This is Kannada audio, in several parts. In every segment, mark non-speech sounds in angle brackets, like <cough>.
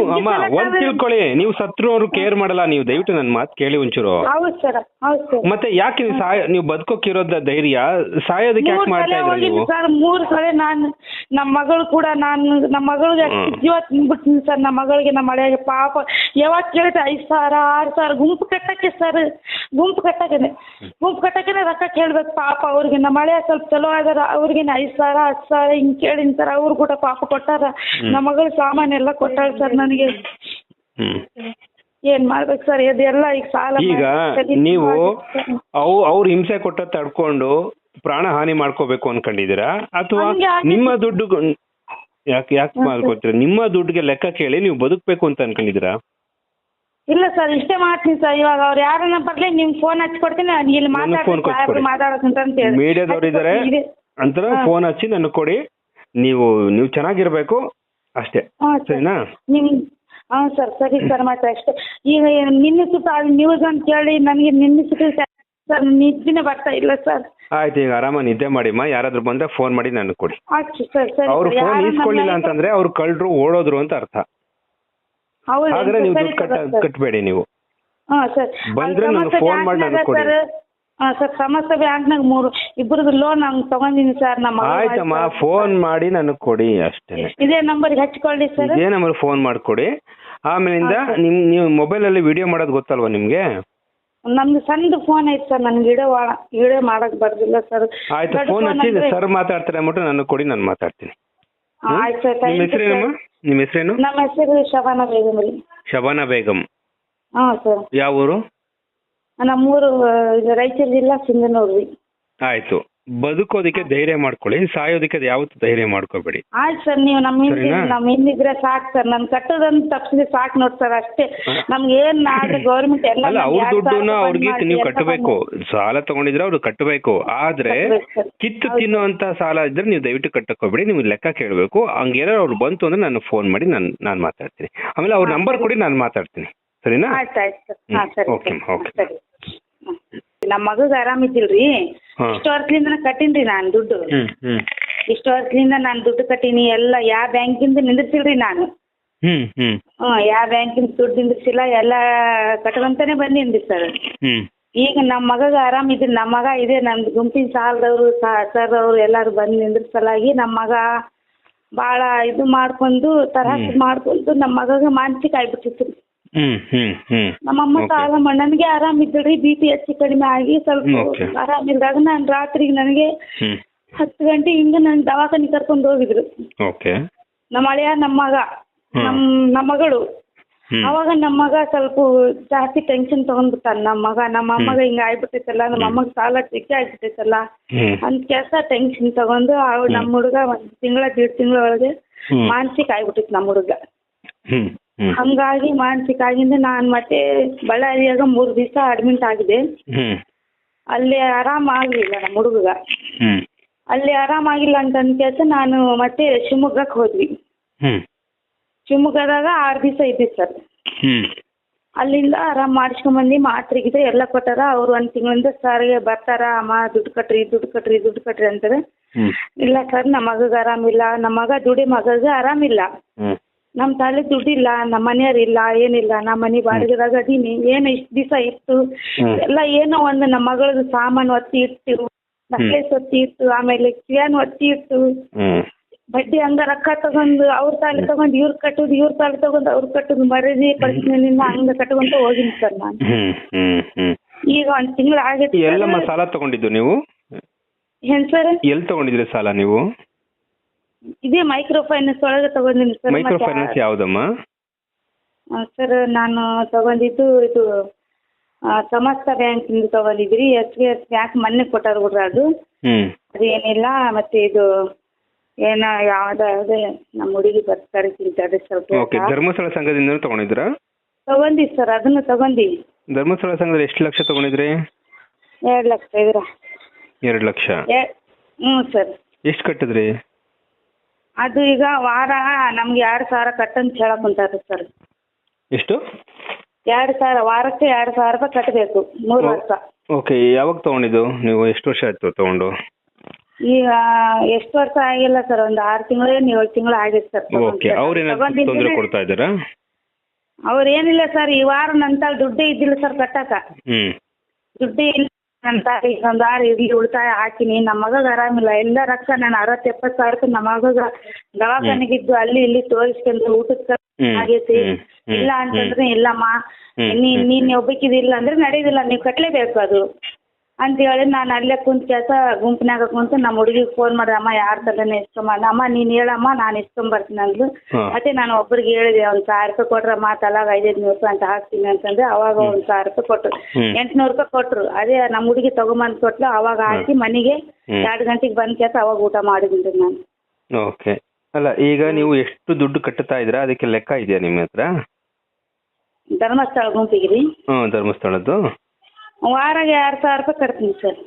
ಅಮ್ಮ ಒಂದ್ ತಿಳ್ಕೊಳ್ಳಿ. ನೀವು ಸತ್ರು ಅವ್ರು ಕೇರ್ ಮಾಡಲ್ಲ ನೀವು ದಯವಿಟ್ಟು ನನ್ನ ಮಾತು ಕೇಳಿ ಒಂಚೂರು. ಹೌದು ಸರ್ ಹೌದು ಸರ್. ಮತ್ತೆ ಯಾಕೆ ನೀವು ಸಾಯ ನೀವು ಬದುಕೋಕಿರೋದ ಧೈರ್ಯ? ಸಾಯೋದಕ್ಕೆ ಯಾಕೆ ಮೂರ್ ಮಾಡ್ತಾ ಸಲ ಇದ್ರಿ ನೀವು? ಸರ್ ಮೂರ್ ಸಲ ನಾನು ನಮ್ಮ ಮಗಳು ಕೂಡ ನಾನು ನಮ್ಮ ಮಗಳಿಗೆ. ಜೀವ ತಿಂದ್ಬಿಡ್ತೀನಿ ಸರ್ ನಮ್ಮ ಮಗಳಿಗೆ ನಮ್ಮ ಮಳೆಗೆ ಪಾಪ. ಯಾವಾಗ ಕೇಳಿದ್ರೆ ಐದ್ ಸಾವಿರ ಆರ್ ಸಾವಿರ ಗುಂಪು ಕಟ್ಟಕ್ಕೆ ಸರ್ ಗುಂಪು ಕಟ್ಟಕ್ಕೆ ಗುಂಪು ಕಟ್ಟಕ್ಕೆ ರೊಕ್ಕ ಕೇಳ್ಬೇಕು ಪಾಪ ಅವ್ರಿಗೆ. ನಮ್ಮ ಮಳೆ ಸ್ವಲ್ಪ ಚಲೋ ಆದಾರ ಅವ್ರಿಗೆ ಐದ್ ಸಾವಿರ ಹತ್ತು ಸಾವಿರ ಹಿಂಗೆ ಕೇಳಿನ ಸರ್ ಅವ್ರು ಕೂಡ ಪಾಪ ಕೊಟ್ಟಾರ. ನಮ್ಮ ಮಗಳು ಸಾಮಾನ್ಯ ಎಲ್ಲ ಕೊಟ್ಟಾರ ಸರ್ ನನಗೆ ಏನ್ ಮಾಡ್ಬೇಕು ಸರ್? ಇದೆಲ್ಲ ಈಗ ಸಾಲ ಈಗ ನೀವು. ಅವು ಅವ್ರು ಹಿಂಸೆ ಕೊಟ್ಟ ತಡ್ಕೊಂಡು ಪ್ರಾಣ ಹಾನಿ ಮಾಡ್ಕೋಬೇಕು ಅನ್ಕೊಂಡಿದ್ದೀರಾ? ಅಥವಾ ನಿಮ್ಮ ದುಡ್ಡು ಯಾಕೆ ಯಾಕೆ ಮಾಡ್ಕೋತೀರ? ನಿಮ್ಮ ದುಡ್ಡಿಗೆ ಲೆಕ್ಕ ಕೇಳಿ ನೀವು ಬದುಕಬೇಕು ಅಂತ ಅನ್ಕೊಂಡಿದ್ದೀರಾ? ಇಲ್ಲ ಸರ್ ಇಷ್ಟೇ ಮಾಡ್ತೀನಿ ಸರ್. ಇವಾಗ ಅವ್ರು ಯಾರನ್ನ ಬರ್ಲಿ ನಿಮ್ ಫೋನ್ ಹಚ್ಕೊಡ್ತೀನಿ ಕೊಡ್ತೀನಿ. ಇಲ್ಲಿ ಮಾತಾಡ್ತೀನಿ ಮೀಡಿಯಾದವ್ರು ಇದಾರೆ ಇದೆ. ಅಂತ ಫೋನ್ ಹಚ್ಚಿ ನನಗೆ ಕೊಡಿ. ನೀವು ನೀವು ಚೆನ್ನಾಗಿರ್ಬೇಕು. ಅಷ್ಟೇ. ಸರಿನಾ? ನಿಮ್ ಹಾ ಸರ್ ಸರಿ ಸರ್ ಮತ್ತೆ ಅಷ್ಟೇ. ಈಗ ನಿನ್ನೆ ಸುತ್ತ ನ್ಯೂಸ್ ಅಂತ ಕೇಳಿ ನನಗೆ ನಿನ್ನೆ ಸುತ್ತ ಸರ್ ನಿದ್ದೆ ಬರ್ತಾ ಇಲ್ಲ ಸರ್. ಆಯ್ತು ಈಗ ಆರಾಮ ನಿದ್ದೆ ಮಾಡಿಮ್ಮ. ಯಾರಾದ್ರೂ ಬಂದ್ರೆ ಫೋನ್ ಮಾಡಿ ನನಗೆ ಕೊಡಿ. ಸರ್ ಸರಿ ಅವ್ರು ಸರ್. ಫೋನ್ ಇಸ್ಕೊಳ್ಳಿಲ್ಲ ಈಸ್ಕೊಳ್ಳಿಲ್ಲ ಅಂತಂದ್ರೆ ಅವ್ರು ಕಳ್ರು ಓಡೋದ್ರು ಅಂತ ಅರ್ಥ. ಆದ್ರೆ ನೀವು ಸರಿ ದುಡ್ಡು ಕಟ್ಟ ಸರ್. ಕಟ್ಟಬೇಡಿ ನೀವು. ಹಾ ಸರ್. ಬಂದ್ರೆ ನನಗೆ ಫೋನ್ ಮಾಡಿ ನನಗೆ ಕೊಡಿ. ಹಾ ಸರ್ ಸಮಸ್ತ ಬ್ಯಾಂಕ್ನಾಗ ಮೂರು ಇಬ್ಬರದ್ದು ಲೋನ್ ಹಂಗ್ ತಗೊಂಡಿನಿ ಸರ್ ನಮ್ಮ ಆಯ್ತಮ್ಮ. ಫೋನ್ ಮಾಡಿ ನನಗೆ ಕೊಡಿ ಅಷ್ಟೇ ಇದೇ ನಂಬರ್ ಹಚ್ಕೊಳ್ಳಿ ಸರ್. ಇದೇ ನಂಬರ್ ಫೋನ್ ಮಾಡ್ಕೊಡಿ. ಆಮೇಲಿಂದ ನಿಮ್ ನೀವು ಮೊಬೈಲಲ್ಲಿ ವಿಡಿಯೋ ಮಾಡೋದು ಗೊತ್ತಲ್ವಾ ನಿಮ್ಗೆ? ನಮ್ದು ಸಣ್ಣದು ಫೋನ್ ಐತೆ ಸರ್ ನನ್ಗೆ ಇಡೋ ವಿಡಿಯೋ ಮಾಡಕ್ ಬರ್ದಿಲ್ಲ ಸರ್. ಆಯ್ತು ಫೋನ್ ಹಚ್ಚಿ ಸರ್ ಮಾತಾಡ್ತಾರೆ ಅಂದ್ಬಿಟ್ಟು ನನಗೆ ಕೊಡಿ ನಾನು ಮಾತಾಡ್ತೀನಿ. ಹ್ಮ್? ಆಯ್ತು ಸರ್ ನಿಮ್ಮ ಹೆಸರೇನಮ್ಮ ನಿಮ್ಮ ಹೆಸರೇನು? ನಮ್ಮ ಹೆಸರು ಶಬಾನ ಬೇಗಂ ರೀ. ಶಬಾನಾ ಬೇಗಂ. ಹಾಂ ಸರ್. ಯಾವ ಊರು ನಮ್ಮೂರು ರಾಯಚೂರು ಜಿಲ್ಲಾ ಸಿಂಧನೂರು ರೀ ಆಯ್ತು. ಬದುಕೋದಕ್ಕೆ ಧೈರ್ಯ ಮಾಡ್ಕೊಳ್ಳಿ ಸಾಯೋದಕ್ಕೆ ಅದು ಯಾವತ್ತೂ ಧೈರ್ಯ ಮಾಡ್ಕೋಬೇಡಿ. ಆಯ್ತು ಸರ್ ನೀವು ನಮ್ಮ ಹಿಂದೆ ಸರಿನಾ? ನಮ್ಮ ಹಿಂದಿದ್ರೆ ಸಾಕು ಸರ್ ನನ್ ಕಟ್ಟೋದನ್ನ ತಪ್ಪಿಸಿದ್ರೆ ಸಾಕು ನೋಡಿ ಸರ್ ಅಷ್ಟೇ. ನಮ್ಗೆ ಏನ್ ನಾಳೆ ಗೌರ್ಮೆಂಟ್ ಎಲ್ಲ ಅಲ್ಲ ಅವ್ರ ದುಡ್ಡನ್ನ ಅವ್ರಿಗೆ ನೀವು ಕಟ್ಟಬೇಕು. ಸಾಲ ತಗೊಂಡಿದ್ರೆ ಅವ್ರು ಕಟ್ಟಬೇಕು. ಆದ್ರೆ ಕಟ್ಬೇಕು ಸರ್. ಕಿತ್ತು ಹೌದು. ತಿನ್ನುವಂತ ಸಾಲ ಇದ್ರೆ ನೀವು ದಯವಿಟ್ಟು ಕಟ್ಟಕೋಬೇಡಿ ನೀವು ಲೆಕ್ಕ ಕೇಳಬೇಕು. ಹಂಗೇನಾದ್ರು ಅವ್ರು ಬಂತು ಅಂದ್ರೆ ನಾನು ಫೋನ್ ಮಾಡಿ ನಾನು ನಾನು ಮಾತಾಡ್ತೀನಿ. ಆಮೇಲೆ ಅವ್ರ ನಂಬರ್ ಕೊಡಿ ನಾನು ಮಾತಾಡ್ತೀನಿ. ಸರಿನಾ? ಆಯ್ತು ಆಯ್ತು ಸರ್. ಹ್ಮ್. ಹಾಂ ಸರಿ ಓಕೆ, ಸರ್. ಓಕೆ. ಸರಿ. ಹ್ಮ್. ನಮ್ಮ ಮಗಗೆ ಆರಾಮಿದ್ದಿಲ್ರಿ ಹಾ. ಇಷ್ಟು ವರ್ಷದಿಂದ ಕಟ್ಟಿನ್ರಿ ನಾನು ದುಡ್ಡು. ಹ್ಮ್ ಹ್ಮ್. ಇಷ್ಟು ವರ್ಷದಿಂದ ನಾನು ದುಡ್ಡು ಕಟ್ಟಿನಿ ಎಲ್ಲ ಯಾವ ಬ್ಯಾಂಕಿಂದ ನಿಂದಿರ್ಸಿಲ್ರಿ ನಾನು? ಹ್ಮ್ ಯಾವ ಬ್ಯಾಂಕಿಂದ ದುಡ್ಡು ನಿಂದಿರ್ಸಿಲ್ಲ ಎಲ್ಲ ಕಟ್ಕೊಂತಾನೆ ಅಂದ್ರಿ ಸರ್. ಹ್ಮ್. ಈಗ ನಮ್ಮ ಮಗಗೆ ಆರಾಮಿದ್ರಿ ನಮ್ಮ ಮಗ ಇದೆ ನಮ್ದು ಗುಂಪಿನ ಸಾಲದವ್ರು ಸರ್ ಅವರು ಎಲ್ಲಾರು ಬಂದು ನಿಂದಿರ್ಸಲಾಗಿ ನಮ್ಮ ಮಗ ಭಾಳ ಇದು ಮಾಡ್ಕೊಂಡು ತರಹ ಮಾಡ್ಕೊಂಡು ನಮ್ಮ ಮಗಗ ಮಾನಸಿಕ ಆಗ್ಬಿಟ್ಟಿತ್ತು ಹ್ಮ್ ಹ್ಮ್ ಹ್ಮ್. ನಮ್ಮಮ್ಮ. ಸಾಲ ಮಾಡಿ ನನಗೆ ಆರಾಮಿದ್ರಿ ಬಿ ಪಿ ಹೆಚ್ಚು ಕಡಿಮೆ ಆಗಿ ಸ್ವಲ್ಪ ಆರಾಮ್ ಇಲ್ದಾಗ ನಾನು ರಾತ್ರಿಗೆ ನನಗೆ ಹ್ಮ್. ಹತ್ತು ಗಂಟೆ ಹಿಂಗ ನನ್ ದವಾಖಾನೆ ಕರ್ಕೊಂಡು ಹೋಗಿದ್ರು. ಓಕೆ ನಮ್ಮ ಅಳಿಯ ನಮ್ಮ ಮಗ ನಮ್ ನಮ್ಮ ಮಗಳು. ಹ್ಮ್. ಅವಾಗ ನಮ್ಮ ಮಗ ಸ್ವಲ್ಪ ಜಾಸ್ತಿ ಟೆನ್ಷನ್ ತಗೊಂಡ್ಬಿಟ್ಟಾನ. ನಮ್ಮ ಮಗ ನಮ್ಮ ಅಮ್ಮಗ ಹಿಂಗ ಆಗ್ಬಿಟ್ಟೈತಲ್ಲ ನಮ್ಮ ಅಮ್ಮಗ ಸಾಲ ಚಿಕ್ಕ ಆಗ್ಬಿಟ್ಟೈತಲ್ಲ ಹ್ಮ್. ಅಂತ ಕೆಲಸ ಟೆನ್ಷನ್ ತಗೊಂಡು ಅವ್ ನಮ್ಮ ಹುಡುಗ ಒಂದ್ ತಿಂಗಳ ದೇಡ್ ತಿಂಗಳ ಒಳಗೆ ಹ್ಮ್. ಮಾನಸಿಕ ಆಗ್ಬಿಟ್ಟಿತ್ತು ನಮ್ಮ ಹುಡುಗ. ಹ್ಮ್. ಹಂಗಾಗಿ ಮಾನಸಿಕ ಆಗಿಂದ ನಾನ್ ಮತ್ತೆ ಬಳ್ಳಾರಿಯಾಗ ಮೂರ್ ದಿವಸ ಅಡ್ಮಿಟ್ ಆಗಿದೆ. ಹ್ಮ್. ಅಲ್ಲಿ ಆರಾಮ ಆಗ್ಲಿಲ್ಲ ನಮ್ಮ ಹುಡುಗ ಅಲ್ಲಿ ಅಲ್ಲಿ ಆರಾಮಾಗಿಲ್ಲ ಅಂತ ಅಂದ್ಕೇಸ ನಾನು ಮತ್ತೆ ಶಿವಮೊಗ್ಗಕ್ಕೆ ಹೋದ್ವಿ. ಹ್ಮ್. ಶಿವಮೊಗ್ಗದಾಗ ಆರು ದಿವಸ ಇದ್ವಿ ಸರ್. ಹ್ಮ್. ಅಲ್ಲಿಂದ ಆರಾಮ್ ಮಾಡಿಸ್ಕೊಂಬಂದು ಗಿತ್ರೆ ಎಲ್ಲ ಕೊಟ್ಟಾರ. ಅವ್ರು ಒಂದ್ ತಿಂಗಳಿಂದ ಸರ್ಗೆ ಬರ್ತಾರ. ಅಮ್ಮ ದುಡ್ಡು ಕಟ್ರಿ ದುಡ್ಡು ಕಟ್ರಿ ದುಡ್ಡು ಕಟ್ರಿ ಅಂತಾರೆ. ಹ್ಮ್. ಇಲ್ಲ ಸರ್ ನಮ್ಮ ಮಗಗೆ ಆರಾಮಿಲ್ಲ. ನಮ್ಮ ಮಗ ದುಡಿ ಮಗಗೆ ಆರಾಮಿಲ್ಲ. ಹ್ಮ್. ನಮ್ಮ ತಾಳಿ ದುಡ್ಡಿಲ್ಲ ನಮ್ಮ ಮನೆಯವ್ರು ಇಲ್ಲ ಏನಿಲ್ಲ ನಮ್ಮ ಮನೆ ಬಾಡಿಗೆದಾಗ ಅದೀನಿ. ಏನು ಇಷ್ಟು ದಿವಸ ಇತ್ತು. ಎಲ್ಲ ಏನೋ ಒಂದು ನಮ್ಮ ಮಗಳದ್ದು ಸಾಮಾನು ಒತ್ತಿ ಇಟ್ಟು ನಕ್ಲೇಸ್ ಒತ್ತಿ ಇತ್ತು ಆಮೇಲೆ ಕಿಯಾನ್ ಒತ್ತಿ ಇತ್ತು ಬಡ್ಡಿ ಹಂಗ ರೊಕ್ಕ ತಗೊಂಡು ಅವ್ರ ತಾಲಿ ತಗೊಂಡು ಇವ್ರ ಕಟ್ಟುದು ಇವ್ರ ತಾಳಿ ತಗೊಂಡು ಅವ್ರ ಕಟ್ಟುದು ಮರದಿ ಪರಿಸ್ಥಿತಿಯಿಂದ ಹಂಗ ಕಟ್ಕೊಂತ ಹೋಗಿನಿ ಸರ್ ನಾನು. ಈಗ ಒಂದ್ ತಿಂಗಳು ಆಗೈತಿ ಎಲ್ಲಮ್ಮ ಸಾಲ ತಗೊಂಡಿದ್ದು ನೀವು? ಏನ್ ಸರ್? ಎಲ್ಲಿ ತಗೊಂಡಿದ್ರಿ ಸಾಲ ನೀವು? ಇದೇ ಮೈಕ್ರೋ ಫೈನಾನ್ಸ್ ಒಳಗೆ ತಗೊಂಡಿನಿ ಸರ್ ಮೈಕ್ರೋ ಫೈನಾನ್ಸ್ ಯಾವುದಮ್ಮ? ಸರ್ ನಾನು ತಗೊಂಡಿದ್ದು ಇದು ಆ, ಸಮಸ್ತ ಬ್ಯಾಂಕಿಂದ ತಗೊಂಡಿದ್ರಿ ಎಸ್ ಬಿ ಎಸ್ ಬ್ಯಾಂಕ್ ಮೊನ್ನೆ ಕೊಟ್ಟಾರ ಬಿಡ್ರಿ ಅದು. ಹ್ಮ್. ಅದು ಏನಿಲ್ಲ ಮತ್ತೆ ಇದು ಏನ ಯಾವ್ದ ಅದೇ ನಮ್ಮ ಹುಡುಗಿ ಬರ್ತಾರೆ ತಿಂತಾರೆ ಸ್ವಲ್ಪ ಓಕೆ ಧರ್ಮಸ್ಥಳ ಸಂಘದಿಂದ ತಗೊಂಡಿದ್ರಾ ತಗೊಂಡಿ ಸರ್ ಅದನ್ನು ತಗೊಂಡಿ ಧರ್ಮಸ್ಥಳ ಸಂಘದಲ್ಲಿ ಎಷ್ಟು ಲಕ್ಷ ತಗೊಂಡಿದ್ರಿ? ಎರಡು ಲಕ್ಷ ಇದ್ರ. ಎರಡು ಲಕ್ಷ. ಹ್ಞೂ ಸರ್ ಎಷ್ಟು ಕಟ್ಟಿದ್ರಿ? ಅದು ಈಗ ವಾರ ನಮ್ಗೆ ಎರಡು ಸಾವಿರ ಕಟ್ಟಂತ ಹೇಳಕ್ ಕುಂತಾರೆ ಸರ್. ಎಷ್ಟು? ಎರಡು ಸಾವಿರ ವಾರಕ್ಕೆ ಎರಡು ಸಾವಿರ ರೂಪಾಯಿ ಕಟ್ಟಬೇಕು ಮೂರು ವರ್ಷ. ಓಕೆ ಯಾವಾಗ ತಗೊಂಡಿದ್ದು ನೀವು? ಎಷ್ಟು ವರ್ಷ ಆಯ್ತು ತಗೊಂಡು? ಈಗ ಎಷ್ಟು ವರ್ಷ ಆಗಿಲ್ಲ ಸರ್ ಒಂದು ಆರು ತಿಂಗಳು ಏಳು ತಿಂಗಳು ಆಗಿದೆ ಸರ್ ಓಕೆ ಅವ್ರೇನಾದ್ರು ತೊಂದರೆ ಕೊಡ್ತಾ ಇದ್ದಾರಾ? ಅವ್ರು ಏನಿಲ್ಲ ಸರ್ ಈ ವಾರ ನಂತರ ದುಡ್ಡೇ ಇದ್ದಿಲ್ಲ ಸರ್ ಕಟ್ಟಕ. ಹ್ಮ್. ದುಡ್ಡೇ ಇಲ್ಲ ಒಂದ್ ವಾರ ಇರ್ಲಿ ಉಳಿತಾಯ ಹಾಕಿನಿ. ನಮ್ಮ ಮಗಗೆ ಆರಾಮಿಲ್ಲ. ಎಲ್ಲ ರೊಕ್ಕ ನಾನು ಅರವತ್ತು ಎಪ್ಪತ್ತು ಸಾವಿರಕ್ಕೆ ನಮ್ಮ ಮಗಗ ದವಾಖಾನೆಗಿದ್ದು ಅಲ್ಲಿ ಇಲ್ಲಿ ತೋರಿಸ್ಕೊಂಡ್ ಊಟಕ್ಕೆ ಆಗೈತಿ. ಇಲ್ಲ ಅಂತಂದ್ರೆ ಇಲ್ಲಮ್ಮ. ನೀನ್ ನೀನ್ ನೀನ್ ಒಬ್ಬಕ್ಕಿದಿಲ್ಲ ಅಂದ್ರೆ ನಡೆಯೋದಿಲ್ಲ ನೀವು ಕಟ್ಲೇಬೇಕು ಅದು. ಅಂತ ಹೇಳಿ ನಾನು ಅಲ್ಲೇ ಕುಂತ ಕೆಲಸ ಗುಂಪಿನಾಗ ಕುಂತು ನಮ್ಮ ಹುಡುಗಿಗೆ ಫೋನ್ ಮಾಡಿದೆ ಅಮ್ಮ ಯಾರ ತಲೆನೇ ಇಸ್ಕೊಂಬ ಅಮ್ಮ ನೀನ್ ಹೇಳಮ್ಮ ನಾನು ಇಸ್ಕೊಂಬರ್ತೀನಿ ಅಂದ್ಲು. ಮತ್ತೆ ನಾನು ಒಬ್ಬರಿಗೆ ಹೇಳಿದೆ ಒಂದು ಸಾವಿರ ರೂಪಾಯಿ ಕೊಟ್ರಮ್ಮ ತಲಾಗ ಐದೈದು ನೂರು ರೂಪಾಯಿ ಅಂತ ಹಾಕ್ತೀನಿ ಅಂತಂದ್ರೆ ಅವಾಗ ಒಂದ್ ಸಾವಿರ ರೂಪಾಯಿ ಕೊಟ್ರು. ಎಂಟ್ನೂರು ರೂಪಾಯಿ ಕೊಟ್ರು. ಅದೇ ನಮ್ಮ ಹುಡುಗಿ ತಗೊಂಬಂದು ಕೊಟ್ಲು ಅವಾಗ ಹಾಕಿ ಮನೆಗೆ ಎರಡ್ ಗಂಟೆಗೆ ಬಂದ ಕೆಲಸ ಅವಾಗ ಊಟ ಮಾಡಿದ್ದೀನಿ ನಾನು. ಓಕೆ. ಅಲ್ಲ ಈಗ ನೀವು ಎಷ್ಟು ದುಡ್ಡು ಕಟ್ಟುತ್ತಾ ಇದ್ದೀರಾ? ಅದಕ್ಕೆ ಲೆಕ್ಕ ಇದೆಯಾ ನಿಮ್ಮ ಹತ್ರ ಧರ್ಮಸ್ಥಳ ಗುಂಪಿಗೆ ರೀ. ಹ್ಮ್ ಧರ್ಮಸ್ಥಳದ್ದು. ವಾರಾಗ ಎರಡು ಸಾವಿರ ರೂಪಾಯಿ ಕಟ್ತೀನಿ ಸರ್.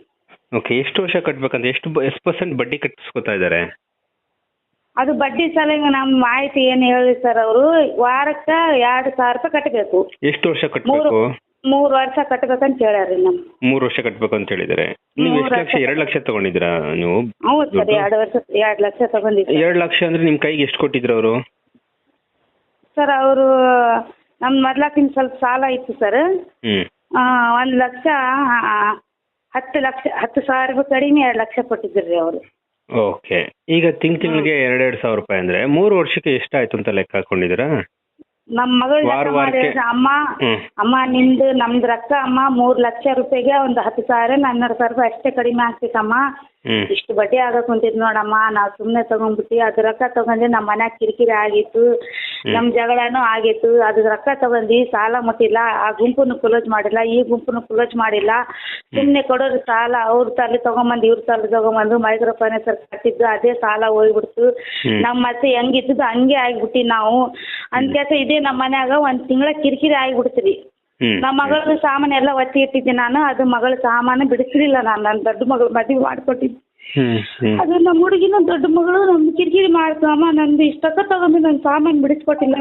ಓಕೆ ಎಷ್ಟು ವರ್ಷ ಕಟ್ಬೇಕಂತ? ಎಷ್ಟು ಬ- ಎಷ್ಟು ಪರ್ಸೆಂಟ್ ಬಡ್ಡಿ ಕಟ್ಟಿಸ್ಕೊತಾ ಇದ್ದಾರೆ? ಅದು ಬಡ್ಡಿ ಸಲಂಗ ನಮ್ಮ ಮಾಹಿತಿ ಏನು ಹೇಳಿ ಸರ್ ಅವರು ವಾರಕ್ಕೆ ಎರಡು ಸಾವಿರ ರೂಪಾಯಿ ಕಟ್ಟಬೇಕು ಎಷ್ಟು ವರ್ಷ ಮೂರು ಕಟ್ಟಬೇಕು ಮೂರು ವರ್ಷ ಕಟ್ಟಬೇಕಂತ ಹೇಳ್ಯಾರಿ ನಮ್ಮ ಮೂರು ವರ್ಷ ಕಟ್ಟಬೇಕು ಅಂತ ಹೇಳಿದ್ದಾರೆ ನೀವು ಮೂರು ಎಷ್ಟು ಲಕ್ಷ ಎರಡು ಲಕ್ಷ ತಗೊಂಡಿದ್ರಾ ನೀವು ಹೌದು ಸರ್ ದುಡ್ಡು? ಎರಡು ವರ್ಷ ಎರಡು ಲಕ್ಷ ತಗೊಂಡಿದ್ದೆ ಎರಡು ಲಕ್ಷ ಅಂದ್ರೆ ನಿಮ್ಮ ಕೈಗೆ ಎಷ್ಟು ಕೊಟ್ಟಿದ್ರು ಅವರು? ಸರ್ ಅವರು ನಮ್ಮ ಮೊದ್ಲಾಕಿನ ಸ್ವಲ್ಪ ಸಾಲ ಇತ್ತು ಸರ್. ಹ್ಮ್. ಒಂದು ಲಕ್ಷ ಹತ್ತು ಲಕ್ಷ ಹತ್ತು ಸಾವಿರ ರೂಪಾಯಿ ಕಡಿಮೆ ಎರಡು ಲಕ್ಷ ಕೊಟ್ಟಿದ್ರು ರೀ ಅವರು. ಓಕೆ. ಈಗ ತಿಂಗ್ ತಿಂಗಳಿಗೆ ಎರಡೆರಡು ಸಾವಿರ ರೂಪಾಯಿ ಅಂದ್ರೆ ಮೂರು ವರ್ಷಕ್ಕೆ ಎಷ್ಟಾಯ್ತು ಅಂತ ಲೆಕ್ಕ ಹಾಕೊಂಡಿದ್ದೀರಾ? ನಮ್ಮ ಮಗಳು ವಾರ ಲೆಕ್ಕ ವಾರಕ್ಕೆ? ಮಾಡಿದ್ರೆ ಅಮ್ಮ ಹ್ಮ್. ಅಮ್ಮ ನಿಮ್ದು ನಮ್ದು ರೊಕ್ಕ ಅಮ್ಮ ಮೂರು ಲಕ್ಷ ರೂಪಾಯಿಗೆ ಒಂದು ಹತ್ತು ಸಾವಿರ ಹನ್ನೆರಡು ಸಾವಿರ ರೂಪಾಯಿ ಅಷ್ಟೇ ಕಡಿಮೆ ಆಗ್ತೈತಮ್ಮ. ಹ್ಮ್ ಇಷ್ಟು ಬಟ್ಟೆ ಆಗಕ್ ಕುಂತಿದ್ ನೋಡಮ್ಮ ನಾವ್ ಸುಮ್ನೆ ತಗೊಂಡ್ಬಿಟ್ಟಿ ಅದ್ ರೊಕ್ಕ ತಗೊಂಡು ನಮ್ಮ ಮನ್ಯಾಗ ಕಿರಿಕಿರಿ ಆಗಿತ್ತು ನಮ್ ಜಗಳನೂ ಆಗಿತ್ತು. ಅದ್ ರೊಕ್ಕ ತಗೊಂಡಿ ಸಾಲ ಮುಟ್ಟಿಲ್ಲ ಆ ಗುಂಪನ್ನು ಕ್ಲೋಸ್ ಮಾಡಿಲ್ಲ ಈ ಗುಂಪನ್ನು ಕ್ಲೋಸ್ ಮಾಡಿಲ್ಲ. ಸುಮ್ನೆ ಕೊಡೋರು ಸಾಲ ಅವ್ರ ತಲೆ ತಗೊಂಬಂದ್ ಇವ್ರ ತಲೆ ತಗೊಂಬಂದು ಮೈಕ್ರೋ ಫೈನಾನ್ಸ್ ಕಟ್ಟಿದ್ದು ಅದೇ ಸಾಲ ಹೋಗ್ಬಿಡ್ತು. ನಮ್ ಮತ್ತೆ ಹೆಂಗಿದ್ದು ಹಂಗೆ ಆಗ್ಬಿಟ್ಟಿ ನಾವು. ಅಂತ ಇದೇ ನಮ್ ಮನ್ಯಾಗ ಒಂದ್ ತಿಂಗಳ ಕಿರಿಕಿರಿ ಆಗ್ಬಿಡ್ತೀರಿ ನಮ್ಮ ಮಗಳ ಸಾಮಾನು ಎಲ್ಲ ಒತ್ತಿ ಇಟ್ಟಿದ್ದೆ ನಾನು ಅದು ಮಗಳ ಸಾಮಾನು ಬಿಡಿಸ್ಲಿಲ್ಲ ನಾನು ನನ್ನ ದೊಡ್ಡ ಮಗಳು ಮದುವೆ ಮಾಡ್ಕೊಟ್ಟಿದ್ದೆ. ಅದು ನಮ್ಮ ಹುಡುಗಿನ ದೊಡ್ಡ ಮಗಳು ನಮ್ದು ಕಿರಿಕಿರಿ ಮಾಡ್ತು ಅಮ್ಮ ನಂದು ಇಷ್ಟಕ್ಕ ತಗೊಂಡು ನನ್ನ ಸಾಮಾನು ಬಿಡಿಸ್ಕೊಟ್ಟಿಲ್ಲ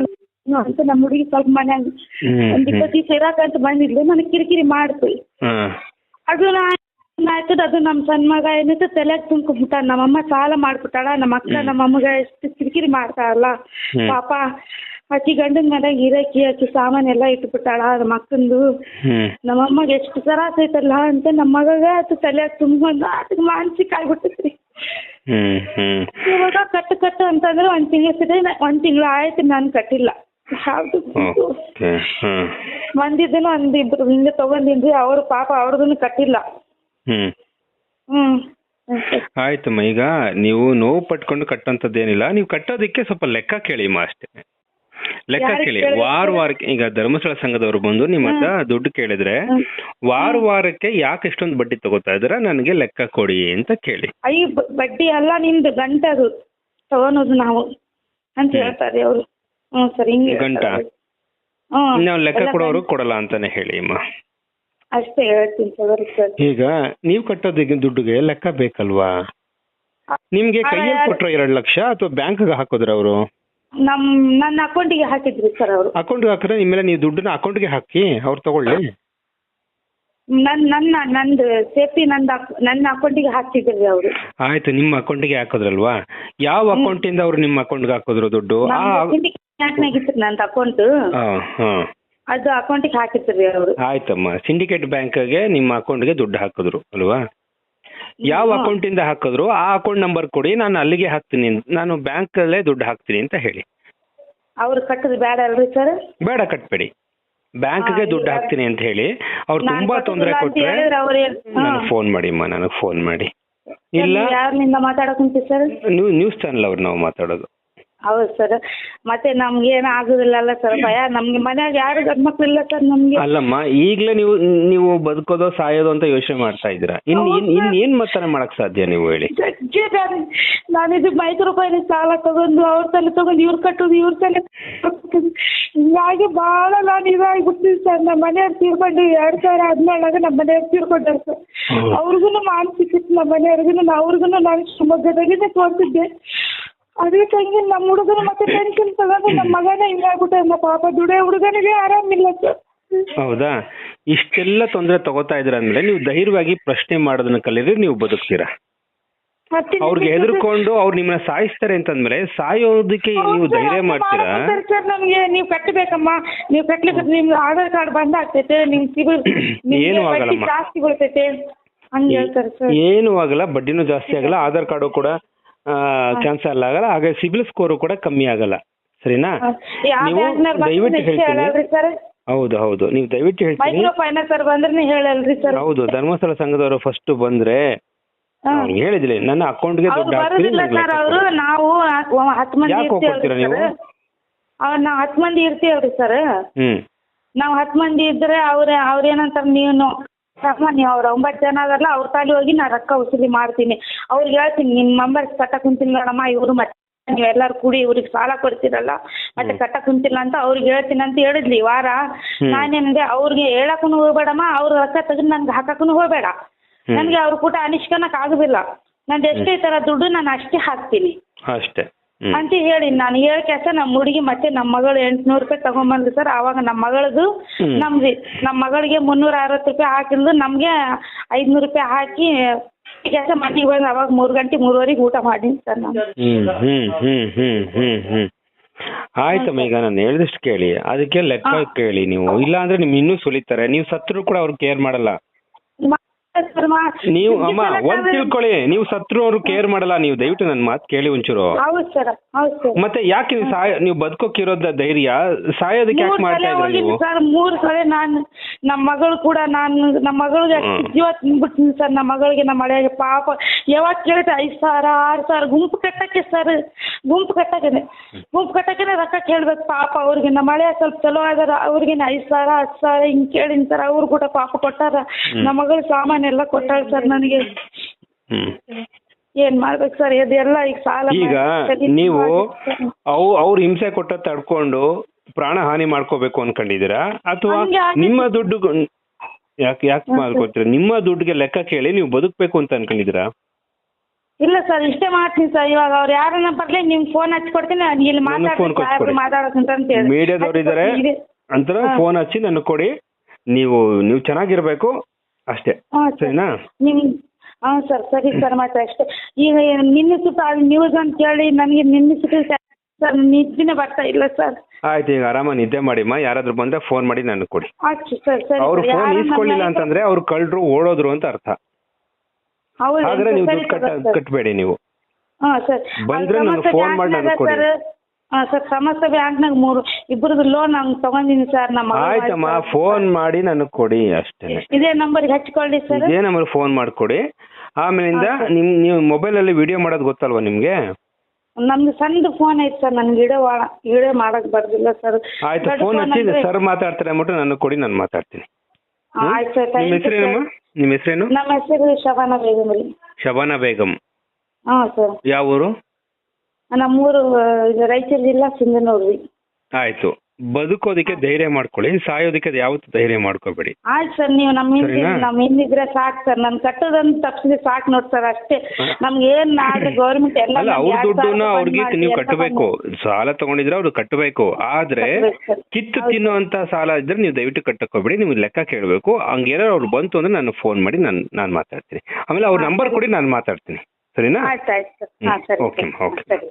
ಅಂತ ನಮ್ಮ ಹುಡುಗಿ ಸ್ವಲ್ಪ ಮನ್ಯಾಗ ಒಂದ್ ಇಪ್ಪತ್ತು ದಿವಸ ಇರಾಕಂತ ಬಂದಿದ್ಲು ನನಗೆ ಕಿರಿಕಿರಿ ಮಾಡ್ತು. ಅದು ಆಯ್ತದ ಅದು ನಮ್ಮ ಸಣ್ಣ ಮಗ ಏನಿತ್ತು ತಲೆ ತುಂಕು ಬಿಟ್ಟ ನಮ್ಮಮ್ಮ ಸಾಲ ಮಾಡ್ಬಿಟ್ಟಾಳ ನಮ್ಮ ಅಕ್ಕ ನಮ್ಮ ಅಮ್ಮಗ ಎಷ್ಟು ಕಿರಿಕಿರಿ ಮಾಡ್ತಾರಲ್ಲ. ಪಾಪ. ಆಕಿ ಗಂಡನ ಮನ್ಯಾಗ ಇರಾಕಿ ಆಕಿ ಸಾಮಾನೆಲ್ಲ ಇಟ್ಬಿಟ್ಟಾಳ ನಮ್ಮ ಅಕ್ಕಂದು ಹ್ಮ್. ನಮ್ಮಮ್ಮಗೆ ಎಷ್ಟು ಸರ ಅಂತ ನಮ್ಮ ಮಗಗ ಅದು ತಲೆಯಾಗ ತುಂಬ್ಕೊಂಡ್ ಅದಕ್ಕೆ ಮಾನಸಿಕ ಆಗ್ಬಿಟ್ಟೈತ್ರಿ. ಹ್ಮ್ ಹ್ಮ್. ಇವಾಗ ಕಟ್ಟು ಕಟ್ಟು ಅಂತಂದ್ರೆ ಒಂದ್ ತಿಂಗಳ ಸರಿ ಒಂದ್ ತಿಂಗಳು ಆಯ್ತು ನಾನು ಕಟ್ಟಿಲ್ಲ. ಯಾವ್ದು ಓಕೆ ಹ್ಮ್. ಒಂದ್ ಇಬ್ರು ಹಿಂಗೆ ಅವ್ರು ಪಾಪ ಅವ್ರದನ್ನು ಕಟ್ಟಿಲ್ಲ. ಹ್ಮ್. ಹ್ಮ್. ಆಯ್ತಮ್ಮ ಈಗ ನೀವು ನೋವು ಪಟ್ಕೊಂಡು ಕಟ್ಟಂತದ್ದೇನಿಲ್ಲ ನೀವು ಕಟ್ಟೋದಕ್ಕೆ ಸ್ವಲ್ಪ ಲೆಕ್ಕ ಕೇಳಿಮ್ಮ ಅಷ್ಟೇ. ಲೆಕ್ಕ ಕೇಳಿ? ವಾರ ವಾರಕ್ಕೆ ಈಗ ಧರ್ಮಸ್ಥಳ ಸಂಘದವರು ಬಂದು ನಿಮ್ಮ ಹತ್ರ ದುಡ್ಡು ಕೇಳಿದ್ರೆ ವಾರ ವಾರಕ್ಕೆ ಯಾಕೆ ಇಷ್ಟೊಂದು ಬಡ್ಡಿ ತಗೋತಾ ಇದ್ದೀರಾ? ನನಗೆ ಲೆಕ್ಕ ಕೊಡಿ ಅಂತ ಕೇಳಿ. ಅಯ್ಯ ಬ- ಬಡ್ಡಿ ಅಲ್ಲ ನಿಮ್ದು ಗಂಟದು ತಗೊಳೋದು ನಾವು ಅಂತ ಹೇಳ್ತಾರೆ ಅವರು. ಹ್ಞೂ ಸರ್ ಹಿಂಗೆ ಗಂಟ? ನಾವು ಲೆಕ್ಕ ಕೊಡೋರು ಕೊಡಲ್ಲ ಅಂತಾನೆ ಹೇಳಿ ಅಮ್ಮ. ಅಷ್ಟೇ ಹೇಳ್ತೀನಿ ಸರ್ ಸರ್. ಈಗ ನೀವು ಕಟ್ಟೋದಕ್ಕೆ ದುಡ್ಡುಗೆ ಲೆಕ್ಕ ಬೇಕಲ್ವಾ? ನಿಮ್ಗೆ ಕೈಯಲ್ಲಿ ಕೊಟ್ರು ಕೊಟ್ರ ಎರಡು ಲಕ್ಷ ಅಥವಾ ಬ್ಯಾಂಕ್ಗೆ ಹಾಕೋದ್ರ ಅವರು? ನಮ್ ನನ್ನ ಅಕೌಂಟಿಗೆ ಹಾಕಿದ್ರು ಸರ್ ಅವರು. ಅಕೌಂಟ್ಗೆ ಹಾಕಿದ್ರೆ ನಿಮ್ಮ ಮೇಲೆ ನೀವು ದುಡ್ಡನ್ನ ಅಕೌಂಟ್ಗೆ ಹಾಕಿ ಅವ್ರು ತಗೊಳ್ಳಿ. ನನ್ನ ನನ್ನ ನಂದು ಸೇಫ್ಟಿ ನಂದು ಅಕ್- ನನ್ನ ಅಕೌಂಟಿಗೆ ಹಾಕ್ತಿದ್ರಿ ಅವರು. ಆಯ್ತು ನಿಮ್ಮ ಅಕೌಂಟಿಗೆ ಹಾಕಿದ್ರಲ್ವಾ? ಯಾವ ಅಕೌಂಟಿಂದ ಅವ್ರು ನಿಮ್ಮ ಅಕೌಂಟ್ಗೆ ಹಾಕಿದ್ರು ದುಡ್ಡು? ಆ ಬ್ಯಾಂಕ್ನಾಗ ಇತ್ತು ನಂದು ಅಕೌಂಟ್ ಆ, ಹಾ. ಅದು ಅಕೌಂಟಿಗೆ ಹಾಕಿದ್ರಿ ಅವರು. ಆಯ್ತಮ್ಮ. ಸಿಂಡಿಕೇಟ್ ಬ್ಯಾಂಕ್ಗೆ ನಿಮ್ಮ ಅಕೌಂಟ್ಗೆ ದುಡ್ಡು ಹಾಕಿದ್ರು ಅಲ್ವಾ? ಯಾವ ಅಕೌಂಟ್ ಇಂದ ಹಾಕಿದ್ರು ಆ ಅಕೌಂಟ್ ನಂಬರ್ ಕೊಡಿ ನಾನು ಅಲ್ಲಿಗೆ ಹಾಕ್ತೀನಿ. ನಾನು ಬ್ಯಾಂಕಲ್ಲೇ ದುಡ್ಡು ಹಾಕ್ತೀನಿ ಅಂತ ಹೇಳಿ. ಅವ್ರು ಕಟ್ಟೋದು ಬೇಡ ಅಲ್ರಿ ಸರ್ ಬೇಡ ಕಟ್ಬೇಡಿ. ಬ್ಯಾಂಕ್ಗೆ ದುಡ್ಡು ಹಾಕ್ತೀನಿ ಅಂತ ಹೇಳಿ ಅವ್ರು ತುಂಬಾ ತೊಂದರೆ ಕೊಟ್ರೆ ನನಗೆ ಫೋನ್ ಮಾಡಿ ಅಮ್ಮ ನನಗೆ ಫೋನ್ ಮಾಡಿ. ಇಲ್ಲ. ಯಾರಿಂದ ಮಾತಾಡಕುಂತೀವಿ ಸರ್ ನೀವು ನ್ಯೂಸ್ ಚಾನಲ್ ಅವ್ರು ನಾವು ಮಾತಾಡೋದು. ಹೌದು ಸರ್ ಮತ್ತೆ ನಮ್ಗೆ ಏನು ಆಗುದಿಲ್ಲಲ್ಲ ಸರ್ ಭಯ. ನಮ್ಗೆ ಮನ್ಯಾಗ ಯಾರು ಗಂಡ್ ಮಕ್ಳು ಇಲ್ಲ ಸರ್ ನಮ್ಗೆ? ಅಲ್ಲಮ್ಮ ಈಗ್ಲೇ ನೀವು ನೀವು ಬದುಕೋದೋ ಸಾಯೋದೋ ಅಂತ ಯೋಚನೆ ಮಾಡ್ತಾ ಇದ್ದೀರಾ? ಇನ್ ಇನ್ ಇನ್ ಏನ್ ಮತ್ತನ ಮಾಡಕ್ ಸಾಧ್ಯ ನೀವು ಹೇಳಿ? ಜಗ್ಗಿ ನಾನು ನಾನಿದು ಮೈಕ್ರೋ ರೂಪಾಯಿ ಸಾಲ ತಗೊಂಡು ಅವ್ರ ತಲೆ ತಗೊಂಡು ಇವ್ರು ಕಟ್ಟೋದು ಇವ್ರ ತಲೆ ಕಟ್ಟೋದು. ಹಿಂಗಾಗಿ ಬಹಳ ನಾನು ಇದಾಗ್ಬಿಡ್ತೀನಿ ಸರ್ ನಮ್ಮ ಮನೆಯವ್ರು ತೀರ್ಕೊಂಡು ಎರಡ್ ಸಾವಿರ ಹದಿನೇಳಾಗ ನಮ್ಮ ಮನೆಯವ್ರು ತೀರ್ಕೊಂಡಾರ ಸರ್ ಅವ್ರಿಗುನು ಅವ್ರಿಗೂ ಮಾನಸಿಕ ನಮ್ಮ ಮನೆಯವ್ರಿಗೂ ಅವ್ರಿಗೂ ನಾನು ಶಿವಮೊಗ್ಗದಾಗಿನೇ ತೋರಿಸಿದ್ದೆ. ಅದೇ ತಂಗಿ ನಮ್ಮ ಹುಡುಗನ ಮತ್ತೆ ಟೆನ್ಷನ್ ತಗೊಂಡು ನಮ್ಮ ಮಗನೇ ಹಿಂಗಾಗ್ಬಿಟ್ಟ ನಮ್ಮ ಪಾಪ. ದುಡಿಯೋ ಹುಡುಗನಿಗೆ ಆರಾಮಿಲ್ಲ ಸರ್. ಹೌದಾ? ಇಷ್ಟೆಲ್ಲ ತೊಂದರೆ ತಗೋತಾ ಇದ್ರ ಅಂದ್ರೆ ನೀವು ಧೈರ್ಯವಾಗಿ ಪ್ರಶ್ನೆ ಮಾಡೋದನ್ನ ಕಲೀರಿ ನೀವು ಬದುಕ್ತೀರಾ? ಮತ್ತೆ ಅವ್ರಿಗೆ ಹೆದರ್ಕೊಂಡು ಅವ್ರು ನಿಮ್ಮನ್ನ ಸಾಯಿಸ್ತಾರೆ ಅಂತಂದ್ರೆ ಸಾಯೋದಕ್ಕೆ ನೀವು ಧೈರ್ಯ ಮಾಡ್ತೀರಾ? ಸರ್ ನಮ್ಗೆ. ನೀವು ಕಟ್ಟಬೇಕಮ್ಮ ನೀವು ಕಟ್ಲಿಕ್ಕೆ ನಿಮ್ ಆಧಾರ್ ಕಾರ್ಡ್ ಬಂದ್ ಆಗ್ತೈತೆ ನಿಮ್ ಸಿಬಿಲ್ <clears throat> ಏನು ಆಗಲ್ಲಮ್ಮ. ಜಾಸ್ತಿ ಬೀಳ್ತೈತೆ. ಹಂಗೆ ಹೇಳ್ತಾರೆ ಸರ್. ಏನು ಆಗಲ್ಲ ಬಡ್ಡಿನೂ ಜಾಸ್ತಿ ಆಗಲ್ಲ ಆಧಾರ್ ಕಾರ್ಡು ಕೂಡ ಕ್ಯಾನ್ಸಲ್ ಆಗಲ್ಲ. ಹಾಗೆ ಸಿಬಿಲ್ ಸ್ಕೋರ್ ಕೂಡ ಕಮ್ಮಿ ಆಗಲ್ಲ. ಸರಿನಾ? ನೀವು ದಯವಿಟ್ಟು ಹೇಳ್ತೀನಿ. ಹೌದು ಹೌದು. ನೀವು ದಯವಿಟ್ಟು ಹೇಳ್ತೀನಿ. ಮೈಕ್ರೋ ಫೈನಾನ್ಸರ್ ಬಂದ್ರೆ ಹೇಳಲ್ರಿ ಸರ್ ಹೌದು ಧರ್ಮಸ್ಥಳ ಸಂಘದವರು ಫಸ್ಟ್ ಬಂದ್ರೆ ಹೇಳಿದ್ರಿ ನನ್ನ ಅಕೌಂಟ್ಗೆ ದುಡ್ಡು ಅವರು. ನಾವು ನೀವು? ಹತ್ತು ಮಂದಿ ಇರ್ತೀವಲ್ರಿ ಸರ್ ಹ್ಮ್. ನಾವು ಹತ್ತು ಮಂದಿ ಇದ್ರೆ ಅವ್ರ ಅವ್ರ ಏನಂತಾರ ನೀವು ನೀವು ಅವ್ರ ಒಂಬತ್ತು ಜನ ಅದಲ್ಲ ಅವ್ರ ತಾಲಿ ಹೋಗಿ ನಾ ರೊಕ್ಕ ವಸೂಲಿ ಮಾಡ್ತೀನಿ. ಅವ್ರಿಗೆ ಹೇಳ್ತೀನಿ ನಿಮ್ಮ ಮೆಂಬರ್ಸ್ ಕಟ್ಟ ಕುಂತಿಲ್ಲ ನೋಡಮ್ಮ ಇವರು ಮತ್ತೆ ನೀವೆಲ್ಲರೂ ಕೂಡಿ ಇವ್ರಿಗೆ ಸಾಲ ಕೊಡ್ತೀರಲ್ಲ ಮತ್ತೆ ಕಟ್ಟ ಕುಂತಿಲ್ಲ ಅಂತ ಅವ್ರಿಗೆ ಹೇಳ್ತೀನಿ ಅಂತ ಹೇಳಿದ್ಲಿ ವಾರ. ನಾನೇನಂದ್ರೆ ನಾನೇನಂದೆ ಅವ್ರಿಗೆ ಹೇಳಕ್ಕೂ ಹೋಗ್ಬೇಡಮ್ಮ ಅವ್ರ ರೊಕ್ಕ ತೆಗೆದು ನನ್ಗೆ ಹಾಕಕ್ಕೂ ಹೋಗ್ಬೇಡ. ನನ್ಗೆ ಅವ್ರ ಕೂಟ ಅನಿಷ್ಕನಕ್ ಆಗುದಿಲ್ಲ. ನಂದು ಎಷ್ಟೇ ತರ ದುಡ್ಡು ನಾನು ಅಷ್ಟೇ ಹಾಕ್ತೀನಿ. ಅಷ್ಟೇ. ಅಂತ ಹೇಳಿ ನಾನು ಹೇಳಿ ಕೆಲಸ ನಮ್ಮ ಹುಡುಗಿ ಮತ್ತೆ ನಮ್ಮ ಮಗಳು ಎಂಟ್ನೂರು ರೂಪಾಯಿ ತಗೊಂಬಂದ್ರಿ ಸರ್. ಅವಾಗ ನಮ್ಮ ಮಗಳದು. ನಮ್ದು ನಮ್ಮ ಮಗಳಿಗೆ ಮುನ್ನೂರ ಅರವತ್ತು ರೂಪಾಯಿ ಹಾಕಿದ್ಲು ನಮಗೆ ಐದ್ನೂರು ರೂಪಾಯಿ ಹಾಕಿ ಕೆಲಸ ಮನೆಗೆ ಬಂದು ಅವಾಗ ಮೂರು ಗಂಟೆ ಮೂರುವರೆಗೆ ಊಟ ಮಾಡೀನಿ ಸರ್ ನಾನು. ಹ್ಮ್ ಹ್ಮ್ ಹ್ಮ್ ಹ್ಮ್ ಹ್ಮ್ ಹ್ಮ್. ಆಯ್ತಮ್ಮ ಈಗ ನಾನು ಹೇಳಿದಷ್ಟು ಕೇಳಿ. ಅದಕ್ಕೆ ಲೆಕ್ಕ ಕೇಳಿ ನೀವು. ಇಲ್ಲ ಅಂದ್ರೆ ನಿಮ್ ಇನ್ನೂ ಸುಲಿತಾರೆ. ನೀವು ಸತ್ರು ಕೂಡ ಅವ್ರು ಕೇರ್ ಮಾಡಲ್ಲ. ನೀವು ಅಮ್ಮ ಒಂದ್ ತಿಳ್ಕೊಳ್ಳಿ ನೀವು ಸತ್ರು ಅವ್ರು ಕೇರ್ ಮಾಡಲ್ಲ ನೀವು ದಯವಿಟ್ಟು ನನ್ನ ಮಾತು ಕೇಳಿ ಒಂಚೂರು. ಹೌದು ಸರ್ ಹೌದು ಸರ್. ಮತ್ತೆ ಯಾಕೆ ನೀವು ಸಾಯ ನೀವು ಬದುಕೋಕಿರೋದ ಧೈರ್ಯ? ಸಾಯೋದಕ್ಕೆ ಯಾಕೆ ಮಾಡ್ತಾ ಇದ್ರಿ ನೀವು? ಸರ್ ಮೂರ್ ಸಲ ನಾನು ನಮ್ಮ ಮಗಳು ಕೂಡ ನಾನು ನಮ್ಮ ಮಗಳಿಗೆ. ಜೀವ ತಿಂದ್ಬಿಡ್ತೀನಿ ಸರ್ ನಮ್ಮ ಮಗಳಿಗೆ ನಮ್ಮ ಮಳೆಗೆ ಪಾಪ. ಯಾವಾಗ ಕೇಳಿದ್ರೆ ಐದ್ ಸಾವಿರ ಆರ್ ಸಾವಿರ ಗುಂಪು ಕಟ್ಟಕ್ಕೆ ಸರ್ ಗುಂಪು ಕಟ್ಟಕ್ಕೆ ಗುಂಪು ಕಟ್ಟಕ್ಕೆ ರೊಕ್ಕ ಕೇಳ್ಬೇಕು ಪಾಪ ಅವ್ರಿಗೆ. ನಮ್ಮ ಮಳೆ ಸ್ವಲ್ಪ ಚಲೋ ಆದಾರ ಅವ್ರಿಗೆ ಐದ್ ಸಾವಿರ ಹತ್ತು ಸಾವಿರ ಹಿಂಗ್ ಕೇಳಿನ ಸರ್ ಅವ್ರು ಕೂಡ ಪಾಪ ಕೊಟ್ಟಾರ. ನಮ್ಮ ಮಗಳು ಸಾಮಾನು ಎಲ್ಲ ಕೊಟ್ಟಾಳ ಸರ್ ನನಗೆ. ಹ್ಮ್. ಏನ್ ಮಾಡ್ಬೇಕು ಸರ್? ಇದೆಲ್ಲ ಈಗ ಸಾಲ ಈಗ ಮಾಡಿ ನೀವು ಅವ್ ಅವು ಅವ್ರು ಹಿಂಸೆ ಕೊಟ್ಟ ತಡ್ಕೊಂಡು ಪ್ರಾಣ ಹಾನಿ ಮಾಡ್ಕೋಬೇಕು ಅನ್ಕೊಂಡಿದ್ದೀರಾ? ಅಥವಾ ಹಂಗೆ. ನಿಮ್ಮ ದುಡ್ಡು ಯಾಕೆ ಯಾಕೆ ಮಾಡ್ಕೊತೀರಾ? ನಿಮ್ಮ ದುಡ್ಡಿಗೆ ಲೆಕ್ಕ ಕೇಳಿ ನೀವು ಬದುಕ್ಬೇಕು ಅಂತ ಅನ್ಕೊಂಡಿದ್ದೀರಾ? ಇಲ್ಲ ಸರ್ ಇಷ್ಟೇ ಮಾಡ್ತೀನಿ ಸರ್. ಇವಾಗ ಅವ್ರು ಯಾರನ್ನ ಬರ್ಲಿ ನಿಮ್ ಫೋನ್ ಹಚ್ಕೊಡ್ತೀನಿ ಕೊಡ್ತೀನಿ. ಇಲ್ಲಿ phone ಮಾತಾಡ್ತೀನಿ. ಅಂತ ಹೇಳಿ. ಮೀಡಿಯಾದವ್ರು ಇದಾರೆ ಇದೆ. ಅಂತ ಹಾ. ಫೋನ್ ಹಚ್ಚಿ ನನಗೆ ಕೊಡಿ. ನೀವು ನೀವು ಚೆನ್ನಾಗಿರ್ಬೇಕು. ಅಷ್ಟೇ. ಸರಿನಾ? ನಿಮ್ ಹಾ ಸರ್ ಸರಿ ಸರ್ ಮತ್ತೆ ಅಷ್ಟೇ. ಈಗ ನಿನ್ನೆ ಸುತ್ತ ನ್ಯೂಸ್ ಅಂತ ಕೇಳಿ ನನಗೆ ನಿನ್ನೆ ಸುತ್ತ ಸರ್ ನಿದ್ದೆ ಬರ್ತಾ ಇಲ್ಲ ಸರ್. ಆಯ್ತು ಈಗ ಆರಾಮ ನಿದ್ದೆ ಮಾಡಿಮ್ಮ. ಯಾರಾದ್ರೂ ಬಂದ್ರೆ ಫೋನ್ ಮಾಡಿ ನನಗೆ ಕೊಡಿ. ಆಯ್ತು ಸರ್ ಸರಿ ಅವ್ರು ಸರ್. ಫೋನ್ ಇಸ್ಕೊಳ್ಳಿಲ್ಲ ನಮ್ಮ ಅಂತಂದ್ರೆ ಅವ್ರು ಕಳ್ರು ಓಡೋದ್ರು ಅಂತ ಅರ್ಥ. ಆದ್ರೆ ನೀವು ಸರಿ ದುಡ್ಡು ಕಟ್ಟ ಸರ್. ಕಟ್ಟಬೇಡಿ ನೀವು. ಹಾ ಸರ್. ಬಂದ್ರೆ ನನಗೆ ಫೋನ್ ಮಾಡಿ ನನಗೆ ಕೊಡಿ. ಸರ್ ಹಾ ಸರ್ ಸಮಸ್ತ ಬ್ಯಾಂಕ್ನಾಗ ಮೂರು ಇಬ್ಬರದ್ದು ಲೋನ್ ಹಂಗ್ ತಗೊಂಡಿನಿ ಸರ್ ನಮ್ಮ ಆಯ್ತಮ್ಮ. ಫೋನ್ ಮಾಡಿ ನನಗೆ ಕೊಡಿ ಅಷ್ಟೇ ಇದೇ ನಂಬರ್ಗೆ ಹಚ್ಕೊಳ್ಳಿ ಸರ್. ಇದೇ ನಂಬರ್ ಫೋನ್ ಮಾಡ್ಕೊಡಿ. ಆಮೇಲಿಂದ ನಿಮ್ ನೀವು ಮೊಬೈಲ್ ಅಲ್ಲಿ ವಿಡಿಯೋ ಮಾಡೋದು ಗೊತ್ತಲ್ವಾ ನಿಮ್ಗೆ? ನಮ್ದು ಸಣ್ಣದು ಫೋನ್ ಐತೆ ಸರ್ ನನ್ಗೆ ಇಡೋ ಇಡೋ ಮಾಡಕ್ ಬರ್ದಿಲ್ಲ ಸರ್. ಆಯ್ತು ಫೋನ್ ಹಚ್ಚಿ ಸರ್ ಮಾತಾಡ್ತಾರೆ ಅಂದ್ಬಿಟ್ಟು ನನಗೆ ಕೊಡಿ ನಾನು ಮಾತಾಡ್ತೀನಿ. ಹ್ಮ್? ಆಯ್ತು ಸರ್ ನಿಮ್ಮ ಹೆಸರೇನಮ್ಮ ನಿಮ್ಮ ಹೆಸರೇನು? ನಮ್ಮ ಹೆಸರು ಶಬಾನ ಬೇಗಂ ರೀ. ಶಬಾನಾ ಬೇಗಂ. ಹಾಂ ಸರ್. ಯಾವ ಊರು ನಮ್ಮೂರು ರಾಯಚೂರು ಜಿಲ್ಲಾ ಸಿಂಧನೂರು ರೀ ಆಯ್ತು. ಬದುಕೋದಕ್ಕೆ ಧೈರ್ಯ ಮಾಡ್ಕೊಳ್ಳಿ ಸಾಯೋದಕ್ಕೆ ಅದು ಯಾವತ್ತೂ ಧೈರ್ಯ ಮಾಡ್ಕೋಬೇಡಿ. ಆಯ್ತು ಸರ್ ನೀವು ನಮ್ಮ ಹಿಂದೆ ಸರಿನಾ? ನಮ್ಮ ಹಿಂದಿದ್ರೆ ಸಾಕು ಸರ್ ನನ್ ಕಟ್ಟೋದನ್ನ ತಪ್ಪಿಸಿದ್ರೆ ಸಾಕು ನೋಡಿ ಸರ್ ಅಷ್ಟೇ. ನಮ್ಗೆ ಏನ್ ಆದ್ರೆ ಗೌರ್ಮೆಂಟ್ ಎಲ್ಲ ಅಲ್ಲ ಅವ್ರ ದುಡ್ಡನ್ನ ಅವ್ರಿಗೆ ನೀವು ಕಟ್ಟಬೇಕು. ಸಾಲ ತಗೊಂಡಿದ್ರೆ ಅವ್ರು ಕಟ್ಟಬೇಕು. ಆದ್ರೆ ಕಟ್ಬೇಕು ಸರ್. ಕಿತ್ತು ತಿನ್ನುವಂತ ಸಾಲ ಇದ್ರೆ ನೀವು ದಯವಿಟ್ಟು ಕಟ್ಟಕೋಬೇಡಿ ನೀವು ಲೆಕ್ಕ ಕೇಳಬೇಕು. ಹಂಗೇನಾದ್ರು ಅವ್ರು ಬಂತು ಅಂದ್ರೆ ನಾನು ಫೋನ್ ಮಾಡಿ ನಾನು ನಾನು ಮಾತಾಡ್ತೀನಿ. ಆಮೇಲೆ ಅವ್ರ ನಂಬರ್ ಕೊಡಿ ನಾನು ಮಾತಾಡ್ತೀನಿ. ಸರಿನಾ? ಆಯ್ತು ಆಯ್ತು ಹಾಂ. ಸರಿ ಓಕೆ ಓಕೆ. ಸರಿ.